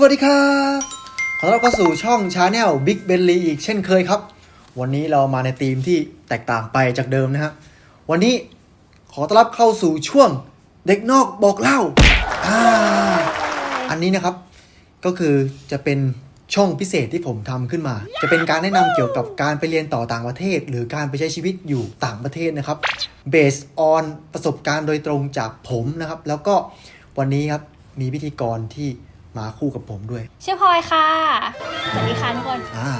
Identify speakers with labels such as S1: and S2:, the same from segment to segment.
S1: สวัสดีครับ ขอต้อนรับเข้าสู่ช่องชาแนล Big b e n l y อีกเช่นเคยครับ วันนี้เรามาในธีมที่แตกต่างไปจากเดิมนะฮะ วันนี้ขอต้อนรับเข้าสู่ช่วงเด็กนอกบอกเล่าอ่าอันนี้นะครับ ก็คือจะเป็นช่องพิเศษที่ผมทำขึ้นมา จะเป็นการแนะนำเกี่ยวกับการไปเรียนต่อต่างประเทศ หรือการไปใช้ชีวิตอยู่ต่างประเทศนะครับ based on ประสบการณ์โดยตรงจากผมนะครับ แล้วก็วันนี้ครับมีพิธีกรที่ มาคู่กับผมด้วย
S2: ชื่อพลอยค่ะ สวัสดีค่ะทุกคน
S1: อ่า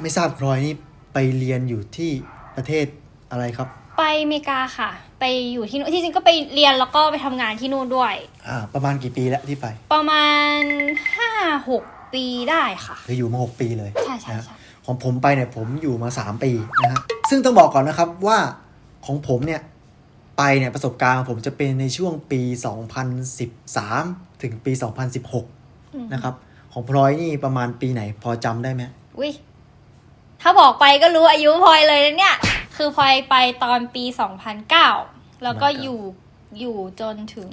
S1: ไม่ทราบพลอยนี่ไปเรียนอยู่ที่ประเทศอะไรครับ
S2: ไปอเมริกาค่ะ ไปอยู่ที่นู่นที่จริงก็ไปเรียนแล้วก็ไปทำงานที่นู่นด้วย
S1: อ่า ประมาณกี่ปีแล้วที่ไป
S2: ประมาณห้าหกปีได้ค่ะ
S1: คืออยู่มา 6 ปีเลย
S2: ใช่ใช่
S1: นะ
S2: ใช่
S1: ของผมไปเนี่ยผมอยู่มา 3 ปีนะฮะซึ่งต้องบอกก่อนนะครับว่าของผมเนี่ย ไปเนี่ยประสบการณ์ของผมจะเป็นในช่วงปี 2013 ถึงปี 2016 นะครับ ของพลอยนี่ประมาณปีไหนพอจำได้ไหม
S2: วิถ้าบอกไปก็รู้อายุพลอยเลยนะเนี่ย คือพลอยไปตอนปี 2009 แล้วก็อยู่อยู่จนถึง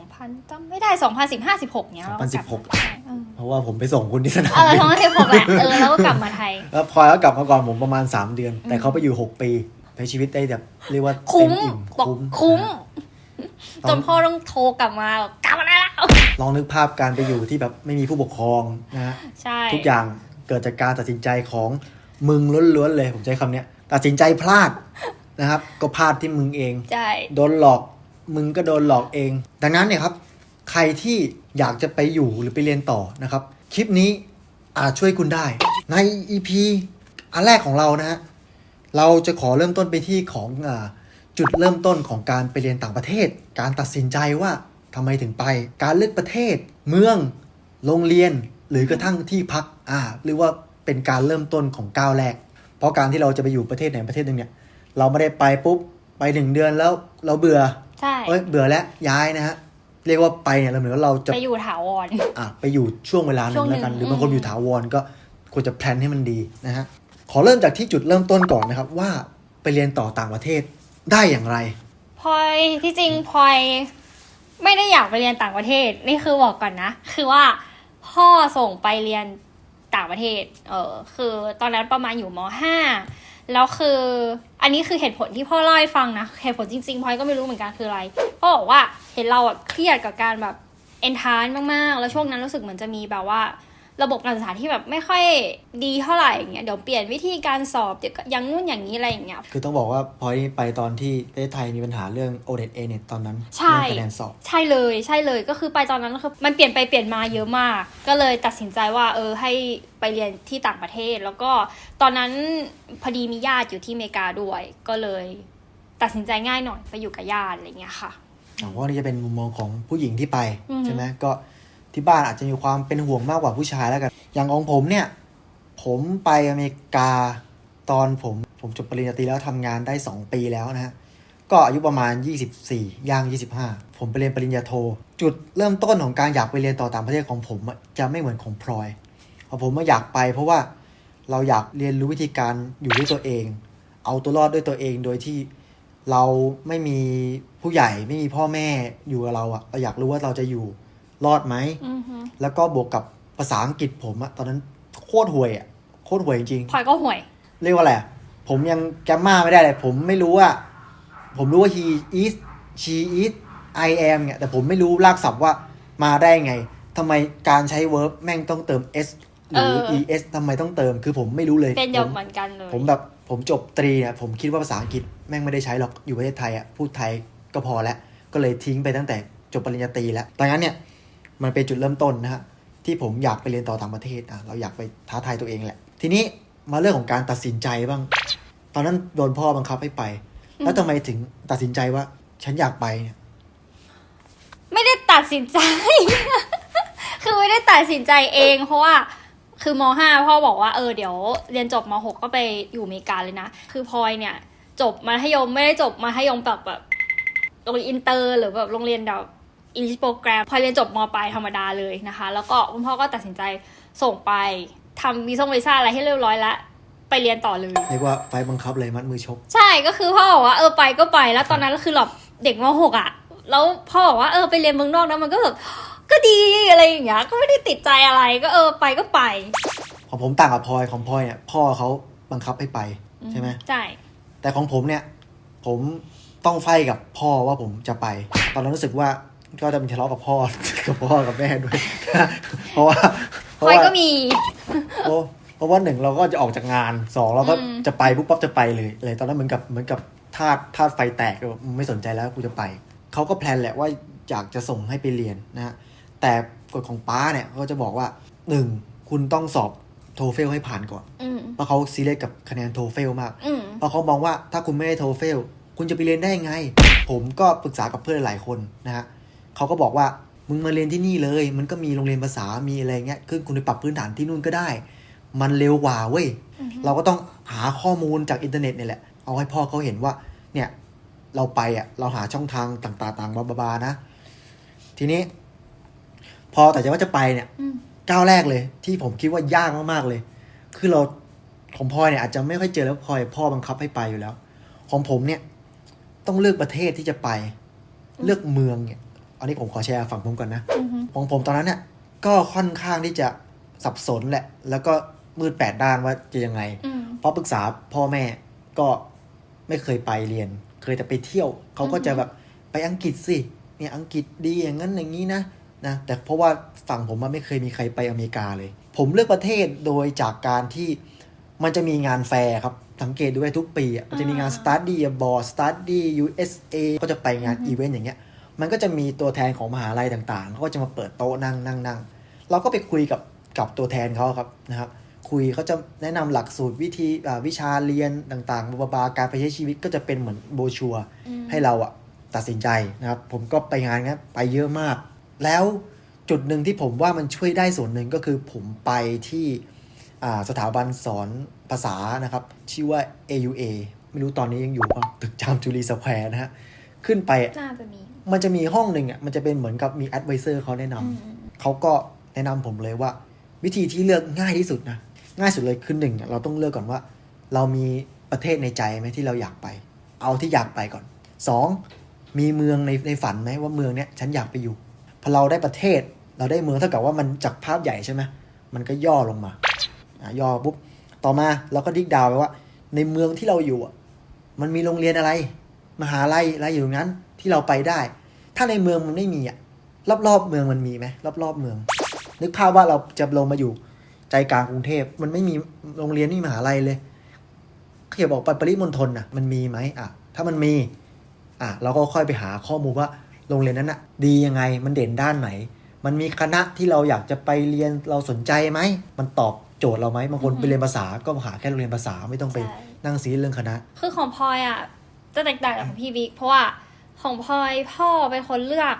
S2: 2000จำไม่ได้ 2015 16เนี้ยเราก็กลับมาไทยเออ
S1: เพราะว่าผมไปส่งคุณที่สนาม
S2: เออ
S1: บิน
S2: 2016แหละเออแล้วก็กลับมาไทย
S1: แล้วพลอยก็กลับมาก่อนผมประมาณ 3 เดือน แต่เขาไปอยู่ 6 ปีใช้ชีวิตได้แบบเรียกว่า
S2: คุ้ม
S1: เต็อิ่ม
S2: บอก
S1: คุ้ม
S2: คุ้ม
S1: นะฮะ
S2: จนพ่อต้องโทรกลับมาบอกกลับมาได้แล้ว
S1: ลองนึกภาพการไปอยู่ที่แบบไม่มีผู้ปกครองนะฮะ
S2: ใช่
S1: ทุกอย่างเกิดจากการตัดสินใจของมึงล้วนๆเลย ผมใช้คำเนี้ยตัดสินใจพลาดนะครับ ก็พลาดที่มึงเอง
S2: ใช่
S1: โดนหลอกมึงก็โดนหลอกเอง ดังนั้นเนี่ยครับ ใครที่อยากจะไปอยู่หรือไปเรียนต่อนะครับ คลิปนี้อาจช่วยคุณได้ ใน EP อันแรกของเรานะฮะ เราจะขอเริ่มต้นไปที่ของอาจุดเริ่มต้นของการไปเรียนต่างประเทศ การตัดสินใจว่าทำไมถึงไป การเลือกประเทศ เมือง โรงเรียน หรือกระทั่งที่พัก อ่าหรือว่าเป็นการเริ่มต้นของก้าวแรก เพราะการที่เราจะไปอยู่ประเทศไหนประเทศหนึ่งเนี่ย เราไม่ได้ไปปุ๊บ ไปหนึ่งเดือนแล้วเราเบื่อ
S2: ใช่
S1: เอ้ย เบื่อแล้วย้ายนะฮะ เรียกว่าไปเนี่ยเราเหมือนว่าเราจะ
S2: ไปอยู่ถาวร
S1: อะไปอยู่ช่วงเวลาหนึ่
S2: ช่ว
S1: ง
S2: งหนึ่
S1: แล้ว
S2: ง
S1: กัน หรือบางคน
S2: อืม
S1: อยู่ถาวรก็ควรจะแพลนให้มันดีนะฮะ ขอเริ่มจากที่จุดเริ่มต้นก่อนนะครับ ว่าไปเรียนต่อต่างประเทศได้อย่างไร
S2: พลอยที่จริงพลอยไม่ได้อยากไปเรียนต่างประเทศ นี่คือบอกก่อนนะ คือว่าพ่อส่งไปเรียนต่างประเทศ เออคือตอนนั้นประมาณอยู่มห้าแล้วคืออันนี้คือเหตุผลที่พ่อเล่าให้ฟังนะเหตุผลจริงๆพลอยก็ไม่รู้เหมือนกันคืออะไรพ่อบอกว่าเห็นเราอะเครียดกับการแบบเอนทานมากๆ แล้วช่วงนั้นรู้สึกเหมือนจะมีแบบว่า ระบบการศึกษาที่แบบไม่ค่อยดีเท่าไหร่อย่างเงี้ยเดี๋ยวเปลี่ยนวิธีการสอบเดี๋ยวก็อย่างนู้นอย่างนี้อะไรอย่างเงี้ย
S1: คือต้องบอกว่าพอยไปตอนที่ประเทศไทยมีปัญหาเรื่อง o n e t a n e t ตอนนั้น
S2: ใช่
S1: เรื่องคะแนนสอบ
S2: ใช่เลยใช่เลยก็คือไปตอนนั้นคือมันเปลี่ยนไปเปลี่ยนมาเยอะมาก ก็เลยตัดสินใจว่าเออให้ไปเรียนที่ต่างประเทศ แล้วก็ตอนนั้นพอดีมีญาติอยู่ที่อเมริกาด้วย ก็เลย ตัดสินใจง่ายหน่อยไปอยู่กับญาติอะไรเงี้ยค่ะ
S1: เพราะว่านี่จะเป็นมุมมองของผู้หญิงที่ไป
S2: อือฮึ
S1: ใช่ไหมก็ ที่บ้านอาจจะมีความเป็นห่วงมากกว่าผู้ชายแล้วกัน อย่างของผมเนี่ย ผมไปอเมริกาตอนผมผมจบปริญญาตรีแล้วทำงานได้ 2 ปีแล้วนะฮะ ก็อายุประมาณ 24 ย่าง 25 ผมไปเรียนปริญญาโท จุดเริ่มต้นของการอยากไปเรียนต่อต่างประเทศของผมจะไม่เหมือนของพลอยเพราะผมมาอยากไปเพราะว่าเราอยากเรียนรู้วิธีการอยู่ด้วยตัวเอง เอาตัวรอดด้วยตัวเองโดยที่เราไม่มีผู้ใหญ่ไม่มีพ่อแม่อยู่กับเราอะเราอยากรู้ว่าเราจะอยู่ รอดไหม
S2: อือฮึ
S1: แล้วก็บวกกับภาษาอังกฤษผมอะตอนนั้นโคตรห่วยอะโคตรห่วยจริง
S2: พลอยก็ห่วย
S1: ๆเรียกว่าอะไรอะผมยังแกมมาไม่ได้เลย ผมไม่รู้ว่า ผมรู้ว่า he is she is I am เนี่ยแต่ผมไม่รู้รากศัพท์ว่ามาได้ไงทำไมการใช้ verb แม่งต้องเติม s หรือ
S2: เออ
S1: es ทำไมต้องเติม คือผมไม่รู้เลย
S2: เป็น
S1: ผ
S2: เดียว
S1: ม
S2: เหมือนกันเลย
S1: ผมแบบผมจบตรีเนี่ยผมคิดว่าภาษาอังกฤษแม่งไม่ได้ใช้หรอกอยู่ประเทศไทยอะพูดไทยก็พอแล้ว ก็เลยทิ้งไปตั้งแต่จบปริญญาตรีแล้วดังนั้นเนี่ย มันเป็นจุดเริ่มต้นนะฮะที่ผมอยากไปเรียนต่อต่างประเทศอะเราอยากไปท้าทายตัวเองแหละ ทีนี้มาเรื่องของการตัดสินใจบ้าง ตอนนั้นโดนพ่อบังคับให้ไป แล้วทำไมถึงตัดสินใจว่า ฉันอยากไปเนี่ย
S2: ไม่ได้ตัดสินใจ คือไม่ได้ตัดสินใจเอง เพราะว่าคือมห้าพ่อบอกว่าเออเดี๋ยวเรียนจบมหกก็ไปอยู่อเมริกาเลยนะ คือพลอยเนี่ย จบมัธยมไม่ได้จบมัธยมแบบแบบโรงเรียนอินเตอร์ หรือแบบโรงเรียนแบบ อินโปรแกรมพลอยเรียนจบมปลายธรรมดาเลยนะคะ แล้วก็คุณพ่อก็ตัดสินใจส่งไปทำวีซ่งวีซ่าอะไรให้เรียบร้อยแล้วไปเรียนต่อเลย
S1: เรียกว่าไฟบังคับเลยมัดมือชก
S2: ใช่ก็คือพ่อบอกว่าเออไปก็ไปแล้วตอนนั้นก็คือแบบเด็กมหกอะ แล้วพ่อบอกว่าเออไปเรียนเมืองนอกนะมันก็แบบก็ดีอะไรอย่างเงี้ยก็ไม่ได้ติดใจอะไรก็เออไปก็ไป
S1: ของผมต่างกับพลอยของพลอยเนี่ยพ่อเขาบังคับให้ไปใช่ไหม
S2: ใช่
S1: แต่ของผมเนี่ย ผมต้องไฟกับพ่อว่าผมจะไป ตอนนั้นรู้สึกว่า ก็จะมีทะเลาะกับพ่อกับพ่อกับแม่ด้วย เพราะว่าเพ
S2: พลอย
S1: ราะว่า
S2: ก็มี
S1: เพราะเพราะว่าหนึ่งเราก็จะออกจากงานสองเราก็
S2: อืม
S1: จะไปปุ๊บปั๊บจะไปเลยเลยตอนนั้นเหมือนกับเหมือนกับธาตุธาตุไฟแตกเลยบอกไม่สนใจแล้วกูจะไปเขาก็แพลนแหละว่าอยากจะส่งให้ไปเรียนนะฮะแต่กฎของป้าเนี่ยเขาจะบอกว่าหนึ่งคุณต้องสอบโทเฟลให้ผ่านก่อน
S2: อืม
S1: เพราะเขาซีเรียสกับคะแนนโทเฟลมาก
S2: อืม
S1: เพราะเขามองว่าถ้าคุณไม่ได้โทเฟลคุณจะไปเรียนได้ยังไง ผมก็ปรึกษากับเพื่อนหลายคนนะฮะ เขาก็บอกว่ามึงมาเรียนที่นี่เลย มันก็มีโรงเรียนภาษามีอะไรเงี้ยคือคุณไปปรับพื้นฐานที่นู่นก็ได้ มันเร็วกว่าเว้ยเราก็ต้องหาข้อมูลจากอินเทอร์เน็ตเนี่ยแหละ เอาให้พ่อเขาเห็นว่า เนี่ยเราไปอะเราหาช่องทางต่างๆต่างๆบาๆนะ ทีนี้ พอแต่จะว่าจะไปเนี่ย
S2: อืม
S1: ก้าวแรกเลย ที่ผมคิดว่ายากมากๆเลย คือเราของพลอยเนี่ยอาจจะไม่ค่อยเจอแล้วพลอยพ่อบังคับให้ไปอยู่แล้ว ของผมเนี่ย ต้องเลือกประเทศที่จะไป เลือกเมืองเนี่ย อันนี้ผมขอแชร์ฝั่งผมก่อนนะ
S2: อืม
S1: ของผมตอนนั้นเนี่ยก็ค่อนข้างที่จะสับสนแหละ แล้วก็มืดแปดด้านว่าจะยังไง
S2: อืม
S1: เพราะปรึกษาพ่อแม่ก็ไม่เคยไปเรียน เคยแต่ไปเที่ยว เขาก็จะแบบไปอังกฤษสิ เนี่ยอังกฤษดีอย่างนั้นอย่างนี้นะนะ แต่เพราะว่าฝั่งผมมันไม่เคยมีใครไปอเมริกาเลย ผมเลือกประเทศโดยจากการที่มันจะมีงานแฟร์ครับ สังเกตดูได้ทุกปีอะมันจะมีงาน study abroad study USA ก็จะไปงานอีเวนต์อย่างเงี้ย มันก็จะมีตัวแทนของมหาลัยต่างๆเขาก็จะมาเปิดโต๊ะนั่งนั่งนั่งเราก็ไปคุยกับกับตัวแทนเขาครับนะครับ คุยเขาจะแนะนำหลักสูตรวิธีอ่าวิชาเรียนต่างๆบาบาการไปใช้ชีวิตก็จะเป็นเหมือนโบรชัวร์
S2: อืม
S1: ให้เราอะตัดสินใจนะครับ ผมก็ไปงานงั้นไปเยอะมาก แล้วจุดหนึ่งที่ผมว่ามันช่วยได้ส่วนหนึ่งก็คือผมไปที่อ่าสถาบันสอนภาษานะครับ ชื่อว่า AUA ไม่รู้ตอนนี้ยังอยู่เปล่าตึกจามจุลีสแควร์นะฮะ ขึ้นไปอะ
S2: น่าจะมี
S1: มันจะมีห้องหนึ่งอะมันจะเป็นเหมือนกับมีแอดไวเซอร์เขาแนะนำ
S2: อืม
S1: เขาก็แนะนำผมเลยว่า วิธีที่เลือกง่ายที่สุดนะ ง่ายสุดเลยคือหนึ่งอะเราต้องเลือกก่อนว่า เรามีประเทศในใจไหมที่เราอยากไป เอาที่อยากไปก่อนสองมีเมืองในในฝันไหมว่าเมืองเนี้ยฉันอยากไปอยู่พอเราได้ประเทศเราได้เมืองเท่ากับว่ามันจากภาพใหญ่ใช่ไหมมันก็ย่อลงมาอะย่อปุ๊บต่อมาเราก็ดิกดาวไปว่า ในเมืองที่เราอยู่อะมันมีโรงเรียนอะไร มหาลัยอะไรอยู่ตรงนั้นที่เราไปได้ ถ้าในเมืองมันไม่มีอะรอบๆเมืองมันมีไหมรอบๆเมือง นึกภาพว่าเราจะลงมาอยู่ใจกลางกรุงเทพมันไม่มีโรงเรียนไม่มีมหาลัยเลยเขียบอกไปปริมณฑลน่ะมันมีไหมอะถ้ามันมีอะเราก็ค่อยไปหาข้อมูลว่าโรงเรียนนั้นน่ะดียังไงมันเด่นด้านไหน มันมีคณะที่เราอยากจะไปเรียนเราสนใจไหมมันตอบโจทย์เราไหมบางคนไปเรียนภาษาก็หาแค่โรงเรียนภาษาไม่ต้องไป
S2: ใช่
S1: นั่งซีเรื่องคณะ
S2: คือของพลอยอะ จะแตกต่างจากของพี่บิ๊กเพราะว่าของพลอยพ่อเป็นคนเลือก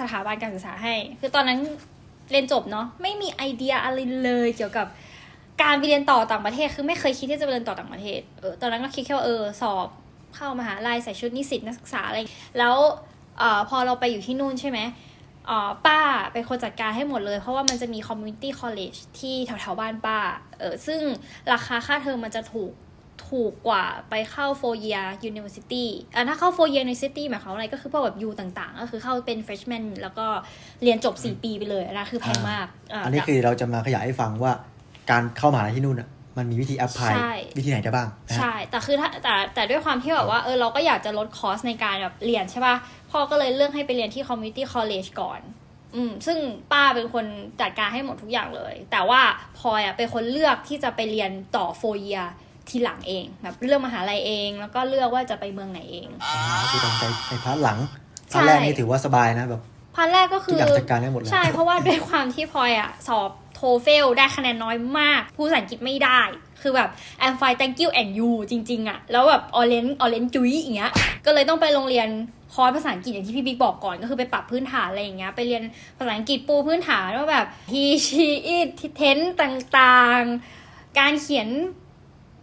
S2: สถาบันการศึกษาให้ คือตอนนั้นเรียนจบเนาะไม่มีไอเดียอะไรเลยเกี่ยวกับการไปเรียนต่อต่างประเทศ คือไม่เคยคิดที่จะไปเรียนต่อต่างประเทศเออตอนนั้นก็คิดแค่ว่าเออสอบเข้ามหาลัยใส่ชุดนิสิตนักศึกษาอะไร แล้วเออพอเราไปอยู่ที่นู่นใช่ไหมออป้าเป็นคนจัดการให้หมดเลย เพราะว่ามันจะมี community college ที่แถวๆบ้านป้าเออซึ่งราคาค่าเทอมมันจะถูก ถูกกว่าไปเข้า four year university อะถ้าเข้า four year university หมายความว่าอะไรก็คือพวกแบบ U ต่างๆ ก็คือเข้าเป็น freshman แล้วก็เรียนจบ 4 ปีไปเลยนะคือแพงมากะ
S1: อันนี้คือเราจะมาขยายให้ฟังว่าการเข้ามหาลัยที่นู่นอะมันมีวิธีแอพพลาย
S2: ใช่
S1: วิธีไหนได้บ้างนะฮะ
S2: ใช่ แต่คือถ้าแต่แต่ด้วยความที่แบบว่าเออเราก็อยากจะลดคอสในการแบบเรียนใช่ป่ะ พ่อก็เลยเลือกให้ไปเรียนที่ community college ก่อนอืมซึ่งป้าเป็นคนจัดการให้หมดทุกอย่างเลย แต่ว่าพลอยอะเป็นคนเลือกที่จะไปเรียนต่อ four year ทีหลังเองแบบเลือกมหาลัยเอง แล้วก็เลือกว่าจะไปเมืองไหนเอง
S1: อ่าก็คือตามใจในพาร์ทหลัง
S2: ใช่
S1: พาร์ทแรกนี่ถือว่าสบายนะแบบ
S2: พันแรกก็
S1: ทุ
S2: คื
S1: ก
S2: อ
S1: อย่างจัดการได้หมดเลย
S2: ใช่เพราะว่าด้วยความที่พลอยอะสอบโทเฟลได้คะแนนน้อยมากพูดภาษาอังกฤษไม่ได้คือแบบ I'm fine thank you and you จริง ๆอะแล้วแบบออเรนออเรนจุ้ยอย่างเงี้ยก็เลยต้องไปโรงเรียนคอร์สภาษาอังกฤษอย่างที่พี่บิ๊กบอกก่อนก็คือไปปรับพื้นฐานอะไรอย่างเงี้ยไปเรียนภาษาอังกฤษปูพื้นฐานว่าแบบ he she it tense ต่างๆ การเขียน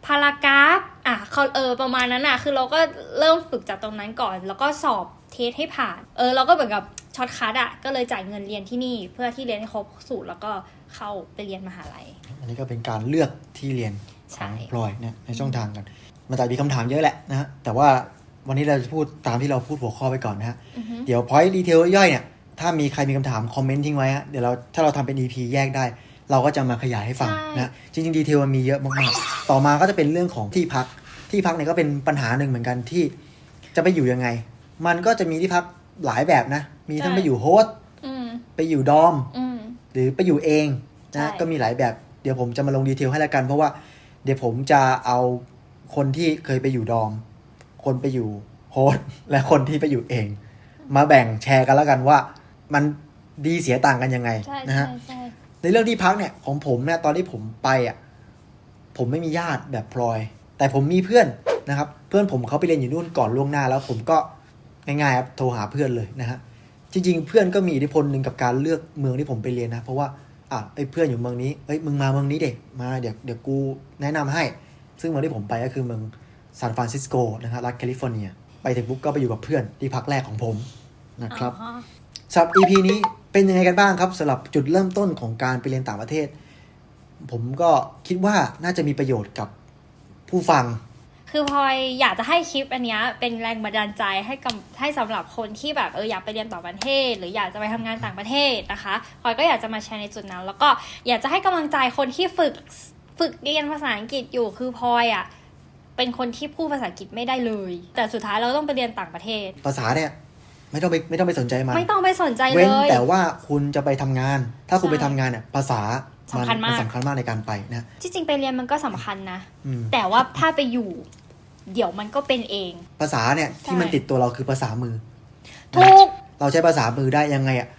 S2: พารากราฟอะเขาเออประมาณนั้นอะ คือเราก็เริ่มฝึกจากตรงนั้นก่อน แล้วก็สอบเทสให้ผ่าน เออ เราก็เหมือนกับช็อตคัทอะ ก็เลยจ่ายเงินเรียนที่นี่ เพื่อที่เรียนให้ครบสูตรแล้วก็เข้าไปเรียนมหาลัย
S1: อันนี้ก็เป็นการเลือกที่เรียนข
S2: ใช่
S1: องพลอยนะในช่องทางกัน มันจะมีคำถามเยอะแหละนะฮะ แต่ว่าวันนี้เราจะพูดตามที่เราพูดหัวข้อไปก่อนนะฮะ
S2: อือฮึ
S1: เดี๋ยวพอยต์ดีเทลย่อยๆเนี่ย ถ้ามีใครมีคำถามคอมเมนต์ทิ้งไว้ฮะ เดี๋ยวเราถ้าเราทำเป็น EP แยกได้ เราก็จะมาขยายให้ฟัง
S2: ใช่
S1: นะจริงๆดีเทลมันมีเยอะมากๆ ต่อมาก็จะเป็นเรื่องของที่พักที่พักเนี่ยก็เป็นปัญหาหนึ่งเหมือนกันที่จะไปอยู่ยังไง มันก็จะมีที่พักหลายแบบนะ มีทั้งไปอยู่โฮสต์
S2: อืม
S1: ไปอยู่ดอม
S2: อืม
S1: หรือไปอยู่เอง
S2: ใช่
S1: นะก็มีหลายแบบเดี๋ยวผมจะมาลงดีเทลให้แล้วกัน เพราะว่าเดี๋ยวผมจะเอาคนที่เคยไปอยู่ดอม คนไปอยู่โฮสต์และคนที่ไปอยู่เอง มาแบ่งแชร์กันแล้วกันว่ามันดีเสียต่างกันยังไง
S2: ใช่
S1: นะ
S2: ใช่
S1: ฮะ
S2: ใช่
S1: ในเรื่องที่พักเนี่ยของผมเนี่ยตอนที่ผมไปอะผมไม่มีญาติแบบพลอย แต่ผมมีเพื่อนนะครับ เพื่อนผมเขาไปเรียนอยู่นู่นก่อนล่วงหน้า แล้วผมก็ง่ายๆครับโทรหาเพื่อนเลยนะฮะจริง ๆ เพื่อนก็มีอิทธิพลหนึ่งกับการเลือกเมืองที่ผมไปเรียนนะ เพราะว่าอะไอ้เพื่อนอยู่เมืองนี้เอ้ยมึงมาเมืองนี้เด็กมาเดี๋ยวเดี๋ยวกูแนะนำให้ ซึ่งเมืองที่ผมไปก็คือเมืองซานฟรานซิสโกนะครับรัฐแคลิฟอร์เนีย ไปถึงปุ๊บก็ไปอยู่กับเพื่อนที่พักแรกของผมนะครับ
S2: อ๋อ
S1: สำหรับ EP นี้ เป็นยังไงกันบ้างครับสำหรับจุดเริ่มต้นของการไปเรียนต่างประเทศ ผมก็คิดว่าน่าจะมีประโยชน์กับผู้ฟัง
S2: คือพลอยอยากจะให้คลิปอันเนี้ยเป็นแรงบันดาลใจให้กับให้สำหรับคนที่แบบเอออยากไปเรียนต่างประเทศ หรืออยากจะไปทำงานต่างประเทศนะคะพลอยก็อยากจะมาแชร์ในจุดนั้น แล้วก็อยากจะให้กำลังใจคนที่ฝึกฝึกเรียนภาษาอังกฤษอยู่คือพลอยอะเป็นคนที่พูดภาษาอังกฤษไม่ได้เลย แต่สุดท้ายเราต้องไปเรียนต่างประเทศ
S1: ภาษาเนี่ย ไม่ต้องไปไม่ต้องไปสนใจมัน
S2: ไม่ต้องไปสนใจเล
S1: เว้น
S2: ย
S1: แต่ว่าคุณจะไปทำงาน ถ้าคุณ
S2: ใช่
S1: ไปทำงานเนี่ยภาษา
S2: สำคัญมาก
S1: นสำคัญมากในการไปนะ
S2: ที่จริงไปเรียนมันก็สำคัญนะ
S1: อืม
S2: แต่ว่าถ้าไปอยู่ เดี๋ยวมันก็เป็นเอง
S1: ภาษาเนี่ยที่
S2: ใช่
S1: มันติดตัวเราคือภาษามือ
S2: ถูก
S1: เราใช้ภาษามือได้ยังไงอะ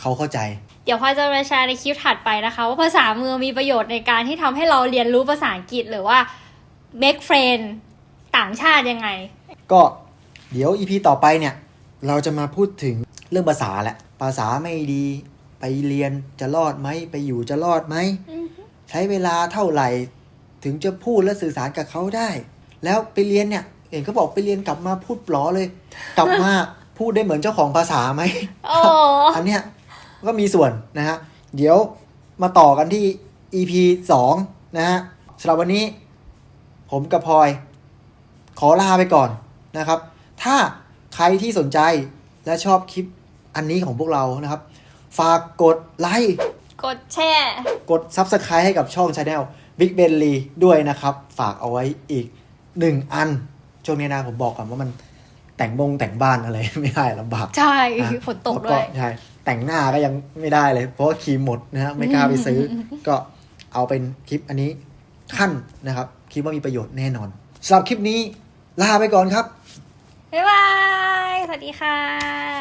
S1: เขาเข้าใจ
S2: เดี๋ยวพลอยจะมาแชร์ในคลิปถัดไปนะคะ ว่าภาษามือมีประโยชน์ในการที่ทำให้เราเรียนรู้ภาษาอังกฤษหรือว่า make friend ต่างชาติยังไง
S1: ก็เดี๋ยว EP ต่อไปเนี่ย เราจะมาพูดถึงเรื่องภาษาแหละ ภาษาไม่ดีไปเรียนจะรอดไหมไปอยู่จะรอดไหม ใช้เวลาเท่าไหร่ ถึงจะพูดและสื่อสารกับเขาได้ แล้วไปเรียนเนี่ยเห็นเขาบอกไปเรียนกลับมาพูดปลอเลย กลับมาพูดได้เหมือนเจ้าของภาษาไหม
S2: โอ้
S1: อันเนี้ยก็มีส่วนนะฮะ เดี๋ยวมาต่อกันที่ EP 2 นะฮะสำหรับวันนี้ ผมกับพลอย ขอลาไปก่อนนะครับ ถ้า ใครที่สนใจและชอบคลิปอันนี้ของพวกเรานะครับ ฝากกดไลค์
S2: กดแชร์
S1: กด Subscribe ให้กับช่อง Channel Big b e n l y ด้วยนะครับ ฝากเอาไว้อีกหนึ่งอันช่วงนี้นะผมบอกก่อนว่ามันแต่งบงแต่งบ้านอะไร ไม่ได้ลำบาก
S2: ใช่
S1: นะ
S2: ฝนตกด้วย
S1: ใช่แต่งหน้าก็ยังไม่ได้เลย เพราะว่าครีมหมดนะฮะไม่กล้าไปซื้อ ก็เอาเป็นคลิปอันนี้ขั้นนะครับ คิดว่ามีประโยชน์แน่นอนสำหรับคลิปนี้ลาไปก่อนครับ
S2: บ๊ายบาย สวัสดีค่ะ